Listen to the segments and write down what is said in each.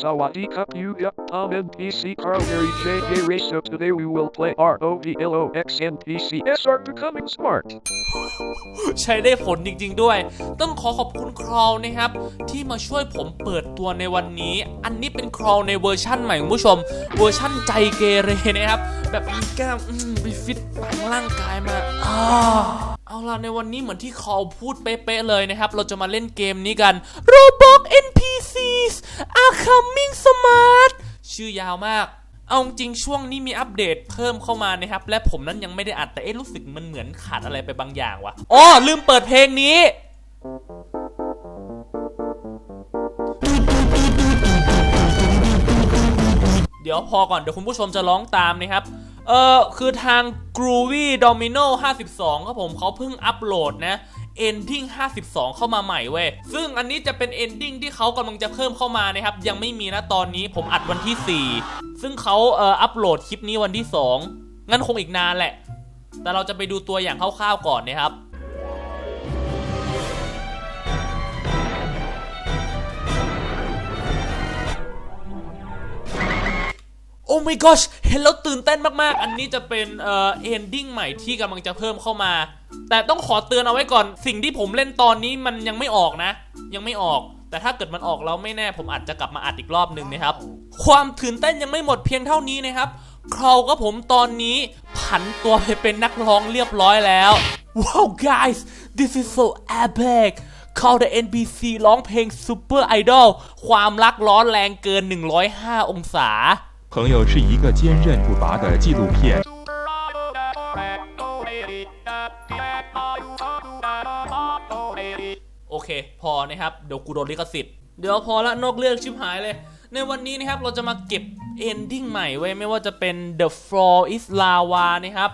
Sawadee Cup you yup Tom NPC Carlberry JJ Race today we will play ROVLOX NPC S are becoming smart. ใช้ได้ผลจริง ๆ ด้วย ต้องขอขอบคุณครอลนะครับ ที่มาช่วยผมเปิดตัวในวันนี้ อันนี้เป็นครอลในเวอร์ชั่นใหม่คุณผู้ชม เวอร์ชั่นใจเกเรนะครับ แบบมีกล้ามมไปฟิตปังร่างกายมาอ่า เอาล่ะในวันนี้เหมือนที่ครอลพูดเป๊ะๆเลยนะครับ เราจะมาเล่นเกมนี้กัน Roblox NPCs are coming smart ชื่อยาวมาก เอาจริงช่วงนี้มีอัปเดตเพิ่มเข้ามานะครับ และผมนั้นยังไม่ได้อัดแต่เอ๊ะรู้สึกมันเหมือนขาดอะไรไปบางอย่างวะอ๋อลืมเปิดเพลงนี้เดี๋ยวพอก่อนเดี๋ยวคุณผู้ชมจะร้องตามนะครับ เออคือทาง Groovy Domino 52 ครับผมเขาเพิ่งอัปโหลดนะ Ending 52 เข้ามาใหม่เว้ย ซึ่งอันนี้จะเป็น Ending ที่เขากำลังจะเพิ่มเข้ามานะครับ ยังไม่มีนะตอนนี้ผมอัดวันที่ 4 ซึ่งเขาเอ่ออัปโหลดคลิปนี้วันที่ 2 งั้นคงอีกนานแหละ แต่เราจะไปดูตัวอย่างคร่าวๆก่อนนะครับ โอ้ my gosh เห็นแล้วตื่นเต้นมากๆ อันนี้จะเป็นเอ่อ ending ใหม่ที่กำลังจะเพิ่มเข้ามา แต่ต้องขอเตือนเอาไว้ก่อน สิ่งที่ผมเล่นตอนนี้มันยังไม่ออกนะ ยังไม่ออก แต่ถ้าเกิดมันออกแล้วไม่แน่ผมอาจจะกลับมาอัดอีกรอบหนึ่งนะครับ ความตื่นเต้นยังไม่หมดเพียงเท่านี้นะครับคราวก็ผมตอนนี้ผันตัวไปเป็นนักร้องเรียบร้อยแล้ว Wow guys this is so epic เข้า the NBC ร้องเพลง Super Idol ความรักร้อนแรงเกิน 105 องศา 朋友是一个坚韧不拔的纪录片。 โอเค พอนะครับ เดี๋ยวกูโดนลิขสิทธิ์ เดี๋ยวพอละนอกเรื่องชิบหายเลย ในวันนี้นะครับ เราจะมาเก็บ ending ใหม่ไว้ยไม่ว่าจะเป็น The Floor is Lava นะครับ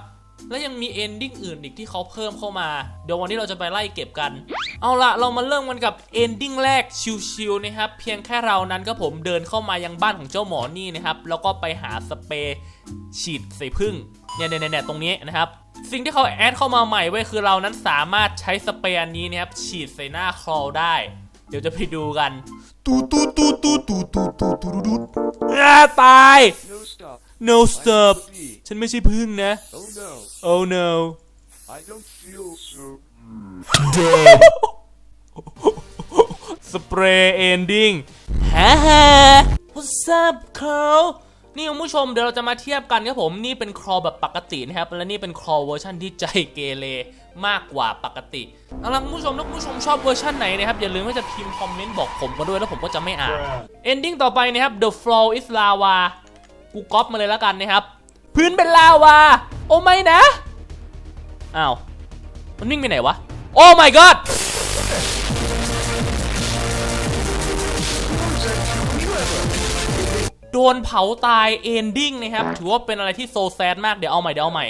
และยังมี ending อื่นอีกที่เขาเพิ่มเข้ามา เดี๋ยววันนี้เราจะไปไล่เก็บกัน เอาละเรามาเริ่มกันกับ ending แรกชิวๆนะครับ เพียงแค่เรานั้นก็ผมเดินเข้ามายังบ้านของเจ้าหมอนี่นะครับ แล้วก็ไปหาสเปรย์ฉีดใส่พึ่งเนี่ยเนี่ยๆๆตรงนี้นะครับ สิ่งที่เขาแอดเข้ามาใหม่ไว้ยคือเรานั้นสามารถใช้สเปรย์อันนี้นะครับฉีดใส่หน้าคลอได้ เดี๋ยวจะไปดูกันตูตูตูตูตูตูตูตูตูอ่าตาย No stop. No stop Please. ฉันไม่ใช่พึ่งนะ Oh no. oh no I don't feel so. สเปรย์เอนดิ้งฮ่าฮ่า What's up Carl นี่คุณผู้ชมเดี๋ยวเราจะมาเทียบกันครับผมนี่เป็นครอแบบปกตินะครับ และนี่เป็นครอเวอร์ชันที่ใจเกเรมากกว่าปกติเอาล่ะคุณผู้ชมถ้าคุณผู้ชมชอบเวอร์ชันไหนนะครับ อย่าลืมว่าจะพิมพ์คอมเมนต์บอกผมกันด้วยแล้วผมก็จะไม่อ่าน Ending ต่อไปนะครับ The floor is lava กูก๊อปมาเลยแล้วกันนะครับ พื้นเป็นลาวา โอ้ไม่นะ อ้าว มันวิ่งไปไหนวะ โอ้ my god โดนเผาตายเอนดิ้งนะครับ ถือว่าเป็นอะไรที่โซแซดมาก เดี๋ยวเอาใหม่เดี๋ยวเอาใหม่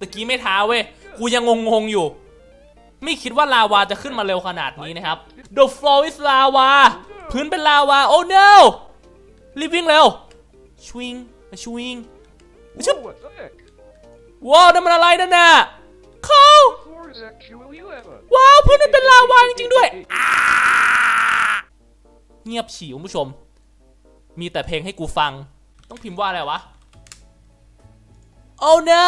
ตะกี้ไม่ท้าเว้ย กูยังงงๆอยู่ ไม่คิดว่าลาวาจะขึ้นมาเร็วขนาดนี้นะครับ The floor is lava พื้นเป็นลาวา โอ้ no รีบวิ่งเร็วชวิง ชวิง Whoa, what the heck? ว้าวนั่นมันอะไรนั่นน่ะเขา The floor is actually lava. ว้าวพื้นมันเป็นลาวาจริงๆด้วยอ่าเงียบฉี่คุณผู้ชม มีแต่เพลงให้กูฟัง ต้องพิมพ์ว่าอะไรวะ Oh no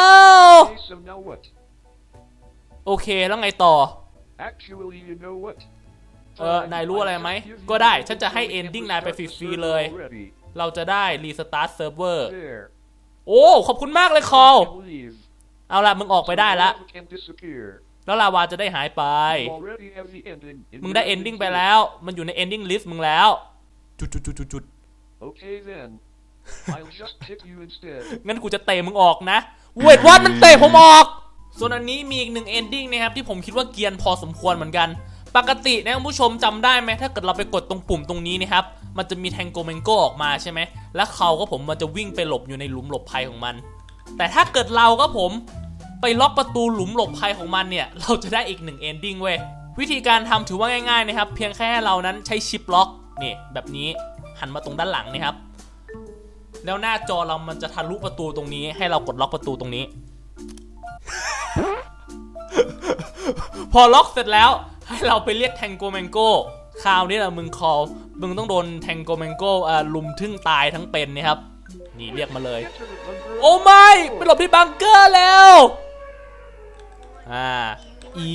Okay, so now what? โอเคแล้วไงต่อ Actually, you know what? เออ นายรู้อะไรไหม ก็ได้ ฉันจะให้ ending นายไปฟรีๆเลย Already. เราจะได้รีสตาร์ทเซิร์ฟเวอร์ There. โอ้ ขอบคุณมากเลยคอล I believe. เอาละมึงออกไปได้ละ Lava can disappear. แล้วลาวาจะได้หายไป You already have the ending. in มึงได้ your ending ไป list. แล้ว มันอยู่ใน ending list มึงแล้ว จุดจุดจุดจุดจุด Okay then. I'll just kick you instead. งั้นกูจะเตะมึงออกนะเวทวัดมันเตะผมออก ส่วนอันนี้มีอีกหนึ่งเอนดิ้งนะครับที่ผมคิดว่าเกรียนพอสมควรเหมือนกัน ปกตินะคุณผู้ชมจำได้ไหมถ้าเกิดเราไปกดตรงปุ่มตรงนี้นะครับ มันจะมีแทงโกเมนโกออกมาใช่ไหม แล้วเขาก็ผมมันจะวิ่งไปหลบอยู่ในหลุมหลบภัยของมัน แต่ถ้าเกิดเราก็ผมไปล็อกประตูหลุมหลบภัยของมันเนี่ย เราจะได้อีกหนึ่งเอนดิ้งเว้ย วิธีการทำถือว่าง่ายๆนะครับ เพียงแค่เรานั้นใช้ชิปล็อกนี่แบบนี้หันมาตรงด้านหลังนะครับ แล้วหน้าจอเรามันจะทะลุประตูตรงนี้ ให้เรากดล็อกประตูตรงนี้ พอล็อกเสร็จแล้วให้เราไปเรียกแทงโกแมงโก้ คราวนี้แหละมึงคอลมึงต้องโดนแทงโกเมงโกอ่าลุมทึ่งตายทั้งเป็นนะครับนี่เรียกมาเลย โอ้ไม่ไปหลบที่บังเกอร์แล้วอ่า E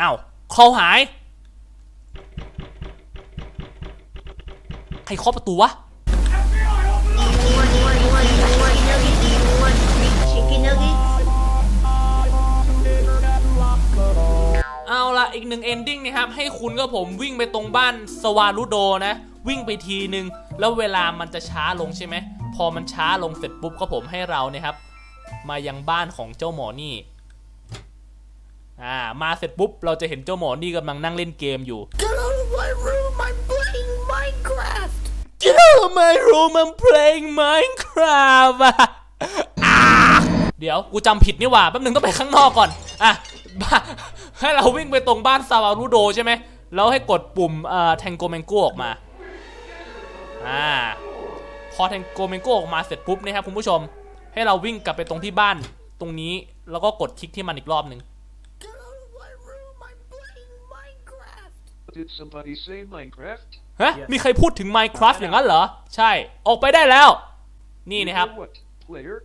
อ้าวคอหาย ใครเคาะประตูวะ อาละอีกหนึ่งเอนดิ้งนะครับให้คุณกับผมวิ่งไปตรงบ้านสวารุโดนะ วิ่งไปทีนึงแล้วเวลามันจะช้าลงใช่ไหมพอมันช้าลงเสร็จปุ๊บก็ผมให้เราเนี่ยครับ มายังบ้านของเจ้าหมอนี่อ่ามาเสร็จปุ๊บเราจะเห็นเจ้าหมอนี่กำลังนั่งเล่นเกมอยู่ Get out of my room! I'm playing Minecraft! Get out of my room I'm playing Minecraft อะอ่าเดี๋ยวกูจำผิดนี่หว่าแป๊บหนึงต้องไปข้างนอกก่อนอะบ้า ให้เราวิ่งไปตรงบ้านซาวารุโดใช่ไหมแล้วให้กดปุ่มเอ่อแทงโกเมงโกออกมาอ่าพอแทงโกเมงโกออกมาเสร็จปุ๊บนะครับคุณผู้ชม ให้เราวิ่งกลับไปตรงที่บ้านตรงนี้แล้วก็กดคลิกที่มันอีกรอบหนึ่ง Get out of my room! I'm playing Minecraft! Did somebody say Minecraft? ฮะ มีใครพูดถึง Minecraft อย่างนั้นเหรอ ใช่ ออกไปได้แล้ว นี่ You นะครับ know what, player?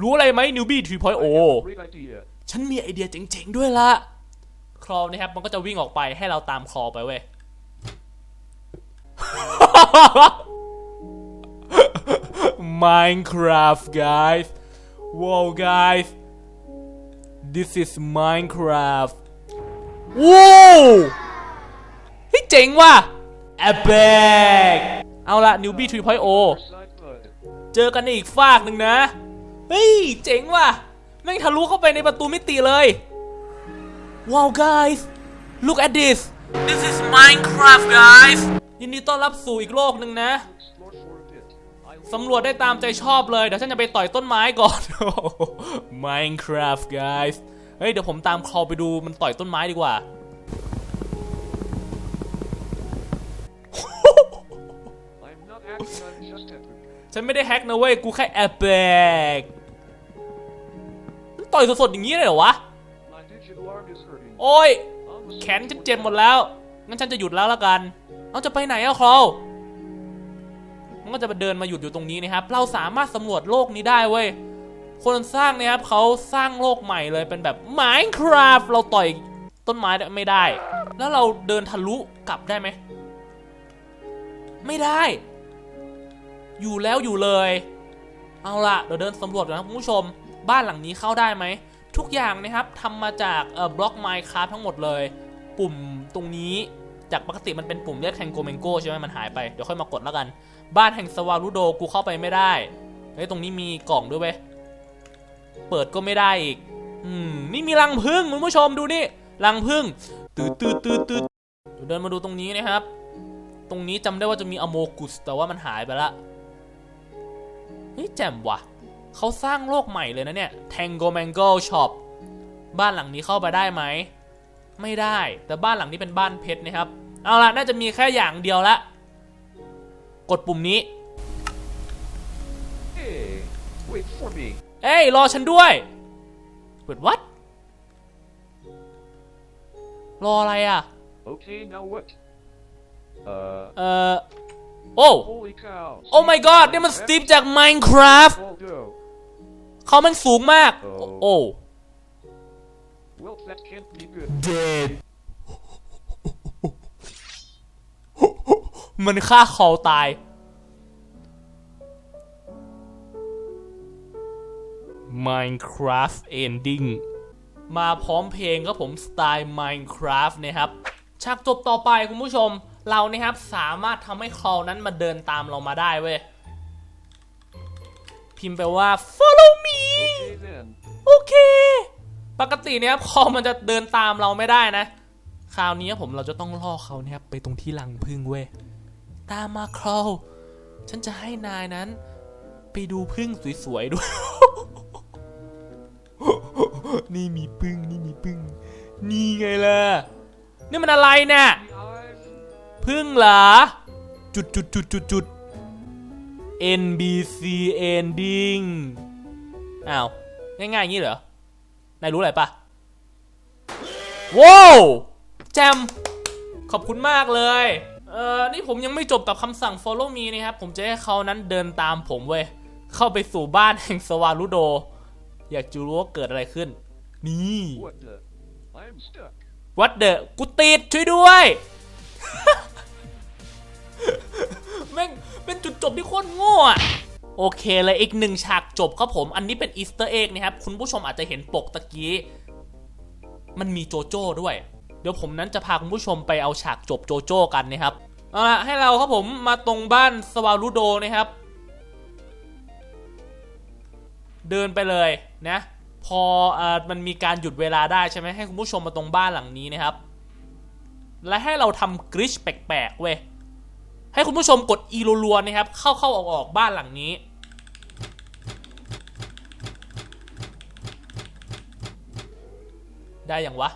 รู้อะไรไหมนิวบี้3.0 I have a great idea. ฉันมีไอเดียเจ๋งๆด้วยละ คลอนะครับ มันก็จะวิ่งออกไปให้เราตามคลอไปเว้ย Minecraft guys Wow guys This is Minecraft ว้าวเฮ้ยเจ๋งว่ะ Epic เอาละ Newbie 3.0 เจอกันในอีกฟากหนึ่งนะ เฮ้ย เจ๋งว่ะ แม่งทะลุเข้าไปในประตูมิติเลย ว้าว guys look at this this is Minecraft guys ยินดีต้อนรับสู่อีกโลกหนึ่งนะ Explore for a bit. I will สำรวจได้ตามใจชอบเลย เดี๋ยวฉันจะไปต่อยต้นไม้ก่อน Minecraft guys เฮ้ย เดี๋ยวผมตามคอไปดูมันต่อยต้นไม้ดีกว่า I'm not acting, I'm just epic. ฉันไม่ได้แฮกนะเว้ย กูแค่แอบแบกมันต่อยสดๆอย่างนี้เลยเหรอวะ โอ้ย แขนฉันเจ็บหมดแล้ว งั้นฉันจะหยุดแล้วละกัน เอาจะไปไหนอะครอมันก็จะมาเดินมาหยุดอยู่ตรงนี้นะครับ เราสามารถสำรวจโลกนี้ได้เว้ย คนสร้างเนี่ยครับเขาสร้างโลกใหม่เลยเป็นแบบ Minecraft เราต่อยต้นไม้ไม่ได้ แล้วเราเดินทะลุกลับได้ไหม ไม่ได้ อยู่แล้วอยู่เลย เอาละเดี๋ยวเดินสำรวจกันนะคุณผู้ชม บ้านหลังนี้เข้าได้ไหม ทุกอย่างนะครับทำมาจากเอ่อบล็อก Minecraft ทั้งหมดเลย ปุ่มตรงนี้จากปกติมันเป็นปุ่มเรียกแทงโกเมงโกใช่ไหมมันหายไป เดี๋ยวค่อยมากดแล้วกัน บ้านแห่งสวารุโดกูเข้าไปไม่ได้เฮ้ยตรงนี้มีกล่องด้วยเว้ยเปิดก็ไม่ได้อีก อืมนี่มีรังผึ้งคุณผู้ชมดูนี่รังผึ้งตืดตืดตืดตืดเดินมาดูตรงนี้นะครับ ตรงนี้จำได้ว่าจะมีอโมกุสแต่ว่ามันหายไปละเฮ้ยแจ่มว่ะ เขาสร้างโลกใหม่เลยนะเนี่ย Tango Mango Shop บ้านหลังนี้เข้าไปได้ไหม ไม่ได้ แต่บ้านหลังนี้เป็นบ้านเพชรนะครับ เอาล่ะน่าจะมีแค่อย่างเดียวละ กดปุ่มนี้ Hey, wait for me. เอ้ยรอฉันด้วยเปิดวัดรออะไรอะ Okay, now what? Uh, เอ่อโอ้ holy cow. โอ้ my god นี่มันสตีฟจาก Minecraft Waldo. เขามันสูงมาก โอ้โอ้ Well, that can't be good. dead มันฆ่าคอตาย Minecraft Ending มาพร้อมเพลงครับผมสไตล์ Minecraft นะครับ ฉากจบต่อไปคุณผู้ชม เรานะครับสามารถทำให้คลอนั้นมาเดินตามเรามาได้เว้ย พิมพ์ไปว่า follow me Okay then. โอเค ปกติเนี่ยครับคอมันจะเดินตามเราไม่ได้นะ คราวนี้ผมเราจะต้องล่อเขาเนี่ยครับไปตรงที่รังพึ่งเว้ย ตามมาครอฉันจะให้นายนั้น ไปดูพึ่งสวยๆด้วย นี่มีพึ่งนี่มีพึ่ง นี่ไงล่ะ นี่มันอะไรเนี่ย I've พึ่งเหรอ จุดจุดจุดจุดจุด NBC ending อ้าว ง่ายๆอย่างนี้เหรอ นายรู้อะไรปะว้าวแจมขขอบคุณมากเลย เออนี่ผมยังไม่จบกับคำสั่ง follow me นะครับ ผมจะให้เขานั้นเดินตามผมเว้ย เข้าไปสู่บ้านแห่งสวารุโด อยากจะรู้ว่าเกิดอะไรขึ้น นี่ What the? I'm stuck. วัดเดอะกูติดช่วยด้วย แม่ง เป็นจุดจบที่โคตรโง่อะโอเคเลยอีกหนึ่งฉากจบครับผม อันนี้เป็นอีสเตอร์เอ็กนะครับ คุณผู้ชมอาจจะเห็นปกตะกี้ มันมีโจโจ้ด้วย เดี๋ยวผมนั้นจะพาคุณผู้ชมไปเอาฉากจบโจโจ้กันนะครับ เอาละให้เราครับผมมาตรงบ้านสวารุโดนะครับ เดินไปเลยนะ พอออมันมีการหยุดเวลาได้ใช่ไหมให้คุณผู้ชมมาตรงบ้านหลังนี้นะครับ และให้เราทำกริชแปลกๆเว้ย ให้คุณผู้ชมกดอีรัวๆนะครับ เข้าเข้าออกออกๆบ้านหลังนี้ ได้อย่างวะ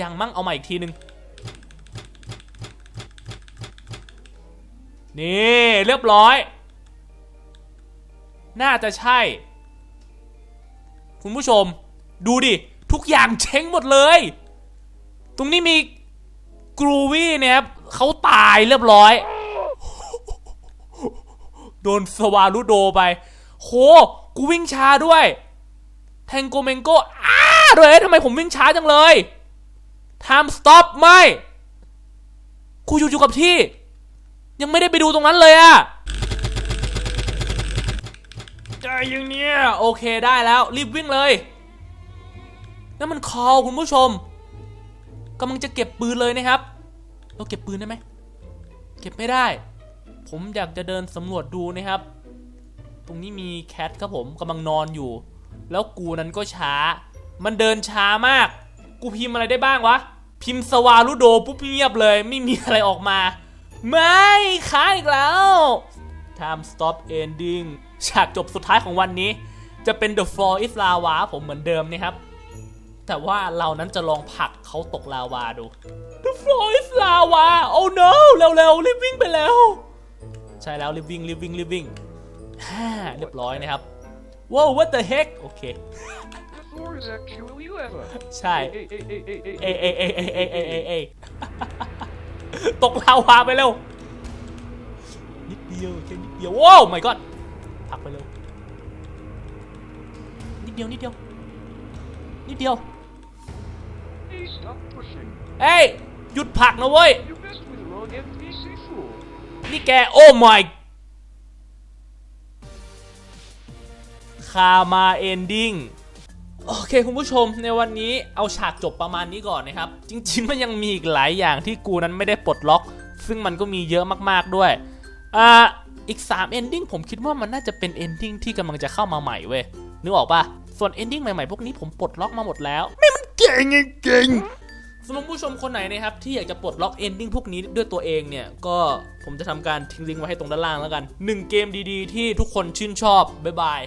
ยังมั่งเอามาอีกทีหนึ่งนี่เรียบร้อย น่าจะใช่ คุณผู้ชม ดูดิ ทุกอย่างเช้งหมดเลย ตรงนี้มี กรูวี่เนี่ยครับเขาตายเรียบร้อย โดนสวารุโดไป โห กูวิ่งช้าด้วย แทงโกเมงโกอ้าเลยทำไมผมวิ่งช้าจังเลย time stop ไม่กูอยู่อยู่กับที่ ยังไม่ได้ไปดูตรงนั้นเลยอะใจย่างเนี้ยโอเคได้แล้ว รีบวิ่งเลยนั่นมันคอคุณผู้ชม กำลังจะเก็บปืนเลยนะครับ เราเก็บปืนได้ไหม เก็บไม่ได้ ผมอยากจะเดินสำรวจดูนะครับ ตรงนี้มีแคทครับผมกำลังนอนอยู่ แล้วกูนั้นก็ช้า มันเดินช้ามาก กูพิมพ์อะไรได้บ้างวะ พิมพ์สวารุโดปุ๊บเงียบเลย ไม่มีอะไรออกมา ไม่ค้างอีกแล้ว time stop ending ฉากจบสุดท้ายของวันนี้ จะเป็น the floor is lava ผมเหมือนเดิมนะครับ แต่ว่าเรานั้นจะลองผลักเขาตกลาวาดู The floor is lava oh no เร็วๆรีบวิ่งไปแล้ว ใช่แล้วรีบวิ่งรีบวิ่งรีบวิ่งฮ่าเรียบร้อยนะครับ ว้าว what the heck โอเค The floor is actually lava. ใช่ Hey, hey, hey, hey, hey, เอ hey. เอเอเอเอเอเอเอตกลาวาไปเร็ว นิดเดียวแค่นิดเดียวว้าว my god ผลักไปเร็ว นิดเดียวนิดเดียว นิดเดียว Hey, stop pushing. เอ้ย หยุดผลักนะเว้ย You messed with the wrong NPC fool. นี่แก โอ้ my คามาเอนดิ้งโอเคคุณผู้ชมในวันนี้เอาฉากจบประมาณนี้ก่อนนะครับ จริง ๆ มันยังมีอีกหลายอย่างที่กูนั้นไม่ได้ปลดล็อก ซึ่งมันก็มีเยอะมากๆด้วย อ่า อีก3 ending ผมคิดว่ามันน่าจะเป็น ending ที่กำลังจะเข้ามาใหม่เว้ยนึกออกปะส่วน ending ใหม่ ๆ พวกนี้ผมปลดล็อกมาหมดแล้วไม่มัน เก่งไงเก่งสำหรับผู้ชมคนไหนนะครับที่อยากจะปลดล็อกเอนดิ้งพวกนี้ด้วยตัวเองเนี่ย ก็ผมจะทำการทิ้งลิงก์ไว้ให้ตรงด้านล่างแล้วกัน1เกมดีๆ ที่ทุกคนชื่นชอบบ๊ายบาย